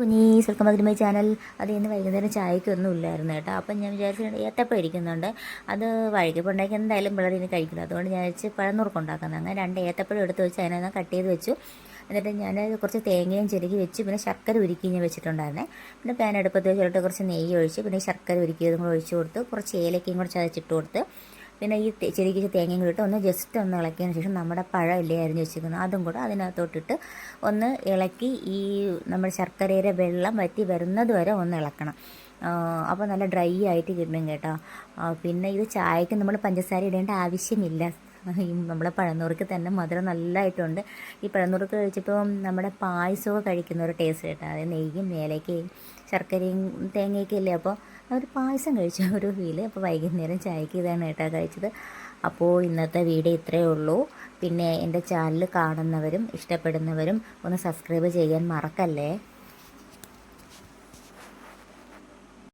കുഞ്ഞീസ് welcome back my channel അത് ഇന്ന് വൈകുന്നേരം ചായക്കൊന്നും ഇല്ലായിരുന്നു കേട്ടോ. അപ്പം ഞാൻ വിചാരിച്ചിട്ടുണ്ട് ഏത്തപ്പം ഇരിക്കുന്നുണ്ട്. അത് വഴുകിപ്പോൾ ഉണ്ടാക്കി എന്തായാലും പിള്ളേർ ഇനി കഴിക്കില്ല. അതുകൊണ്ട് ഞാൻ വെച്ച് പഴനുറുക്ക് ഉണ്ടാക്കുന്നത് അങ്ങനെ രണ്ട് ഏത്തപ്പഴം എടുത്ത് വെച്ച് അതിനകത്ത് കട്ട് ചെയ്ത് വെച്ചു. എന്നിട്ട് ഞാൻ കുറച്ച് തേങ്ങയും ചെരുകി വെച്ച് പിന്നെ ശർക്കര ഉരുക്കി ഞാൻ വെച്ചിട്ടുണ്ടായിരുന്നേ. പിന്നെ പാൻ അടുപ്പത്ത് വെച്ചിട്ട് കുറച്ച് നെയ്യ് ഒഴിച്ച് പിന്നെ ശർക്കര ഉരുക്കിയതും കൂടെ ഒഴിച്ച് കൊടുത്ത് കുറച്ച് ഏലക്കയും കൂടെ ചതച്ചിട്ട് കൊടുത്ത് പിന്നെ ഈ ചെറിയ തേങ്ങയും കൂടി ഇട്ട് ഒന്ന് ജസ്റ്റ് ഒന്ന് ഇളക്കിയതിന് ശേഷം നമ്മുടെ പഴം ഇല്ലേ അരിഞ്ഞ് വെച്ചിരിക്കുന്നത്? അതും കൂടെ അതിനകത്തോട്ടിട്ട് ഒന്ന് ഇളക്കി ഈ നമ്മുടെ ശർക്കരയുടെ വെള്ളം വറ്റി വരുന്നത് വരെ ഒന്ന് ഇളക്കണം. അപ്പോൾ നല്ല ഡ്രൈ ആയിട്ട് കിട്ടണം കേട്ടോ. പിന്നെ ഇത് ചായക്ക് നമ്മൾ പഞ്ചസാര ഇടേണ്ട ആവശ്യമില്ല. ഈ നമ്മുടെ പഴനുറുക്ക് തന്നെ മധുരം നല്ലതായിട്ടുണ്ട് ഈ പഴനുറുക്ക് കഴിച്ചപ്പോൾ നമ്മുടെ പായസമൊക്കെ കഴിക്കുന്ന ഒരു ടേസ്റ്റ് കേട്ടോ. അതായത് നെയ്യും മേലേക്കേയും ശർക്കരയും തേങ്ങയൊക്കെ അല്ലേ അപ്പോൾ ഒരു പായസം കഴിച്ച. ഒരു ഫീൽ അപ്പോൾ വൈകുന്നേരം ചായക്ക് ഇതാണ് കേട്ടോ കഴിച്ചത്. അപ്പോൾ ഇന്നത്തെ വീഡിയോ ഇത്രയേ ഉള്ളൂ. പിന്നെ എന്റെ ചാനൽ കാണുന്നവരും ഇഷ്ടപ്പെടുന്നവരും ഒന്ന് സബ്സ്ക്രൈബ് ചെയ്യാൻ മറക്കല്ലേ?